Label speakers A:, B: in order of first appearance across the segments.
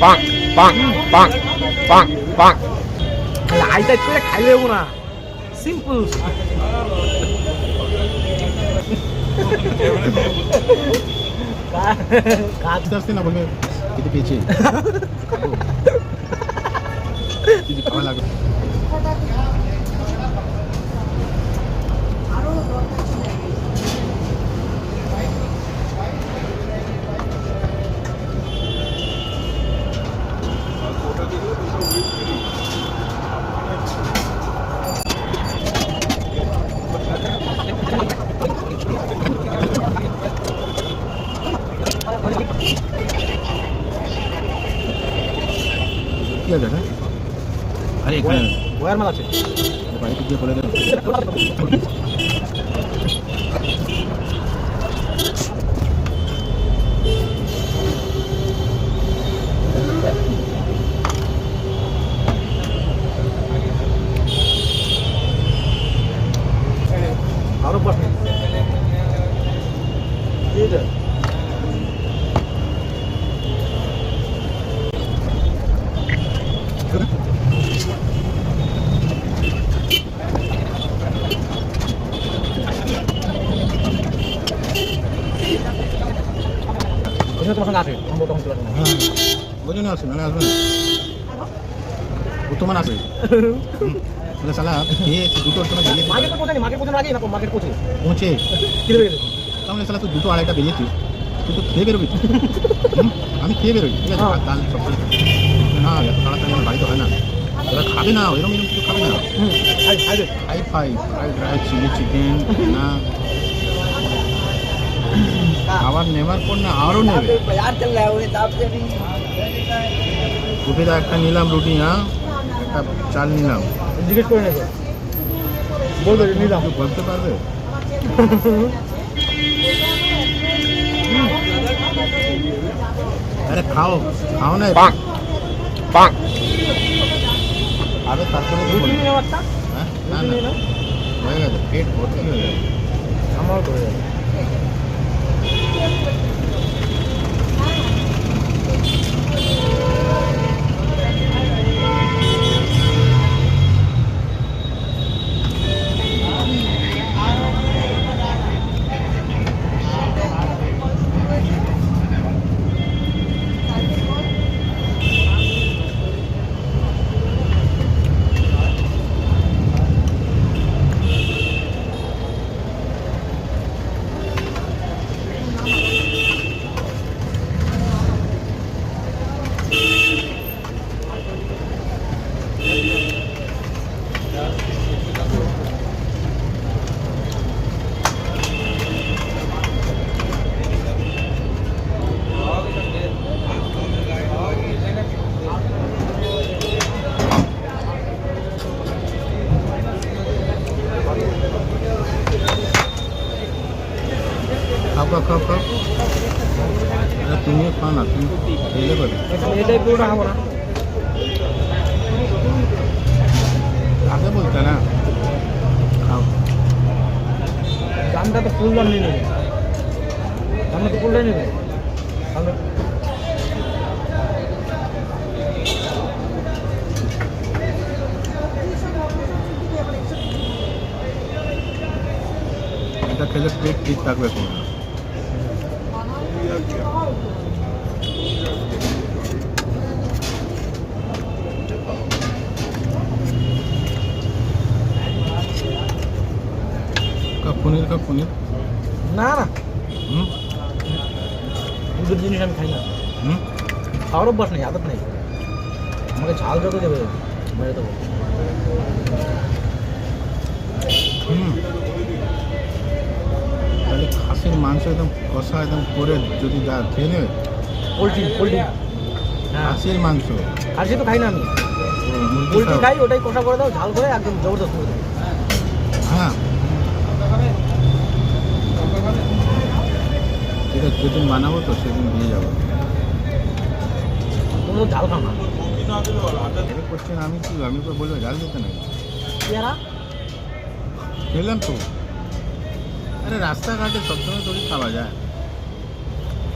A: 빵빵빵빵빵
B: 아이다 그래
C: 갈래구나 심플 दस दिन बोले किती पीछे किती पाहायला लागलं আছে এটা? আরে এখানে
B: ওয়ার মাল আছে?
C: বাড়িতে গিয়ে বলে দেবে
B: আরও তখন চলে আসবে।
C: হ্যাঁ ওই জন্য আসবে আসবে না। বর্তমান আসবে। তাহলে সালা খেয়ে দুটোর সময় বেরিয়েছিস
B: মার্কেট পৌঁছানি মার্কেট পৌঁছানোর আগেই না মার্কেট পৌঁছে।
C: পৌঁছে।
B: কি দেবে
C: তাহলে সালা তুই দুটো আড়াইটা বেরিয়েছিস তুই তো খেয়ে বেরোবি। আমি খেয়ে বেরোই ঠিক আছে?
B: হ্যাঁ।
C: ডাল সব না এত তাড়াতাড়ি আমার বাড়িতে হয় না। ওরা খাবে না এরকম এরকম কিছু খাবে না। ফাই ফাই ফ্রাইড রাইস চিলি চিকেন না আবার নেবার পর না আরও নেবে। রুটিটা একটা নিলাম রুটি না একটা চাল নিলাম।
B: জিজ্ঞেস করে নেবে। বলতে নিলাম।
C: বলতে পারবে? আরে খাও খাও না
A: পাক পাক।
C: আরে তারপরে
B: রুটি নিয়ে
C: হ্যাঁ? না না। হয়ে গেছে পেট ভর্তি হয়ে গেছে।
B: আমার করে Thank
C: you. খাও খাও খাও খাও। তুমিও খাও না তুমি খেলে পাবে
B: এখানে এটাই পুরোটা খাব না।
C: আগে বলতে না। খাও।
B: দামটা তো ফুল দাম নিয়ে নেবে। দামটা তো ফুলটাই নেবে।
C: এটা খেলে পেট ঠিক থাকবে তোমার। পনির কা পনির
B: না না
C: হুম
B: দুধের জিনিস আমি খাই না
C: হুম
B: খাওয়ার অভ্যাস নেই আদত নেই আমাকে ঝাল যত দেবে মেরে দেবো
C: মাংস একদম কষা একদম করে যদি যা খেয়ে নেবে।
B: পোলট্রি পোলট্রি হ্যাঁ।
C: খাসির মাংস।
B: খাসি তো খাই না আমি। পোলট্রি খাই ওটাই কষা করে দাও ঝাল করে একদম জবরদস্ত করে
C: হ্যাঁ। ঠিক আছে যেদিন বানাবো তো সেদিন দিয়ে যাব।
B: কোনো ঝাল খাও না।
C: করছেন আমি কি? আমি তো বলব ঝাল দিতে নাকি।
B: পেয়ারা?
C: খেলাম তো। আরে রাস্তাঘাটে সবসময় তৈরি খাওয়া যায়।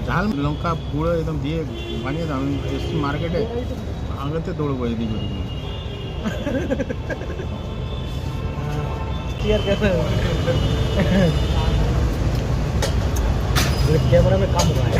C: ঝাল লঙ্কা গুঁড়ো একদম দিয়ে বানিয়ে দাও, আমি এসছি মার্কেটে আগাতে দৌড়বো এদিক ওদিক।
B: ক্যামেরা কাম হয়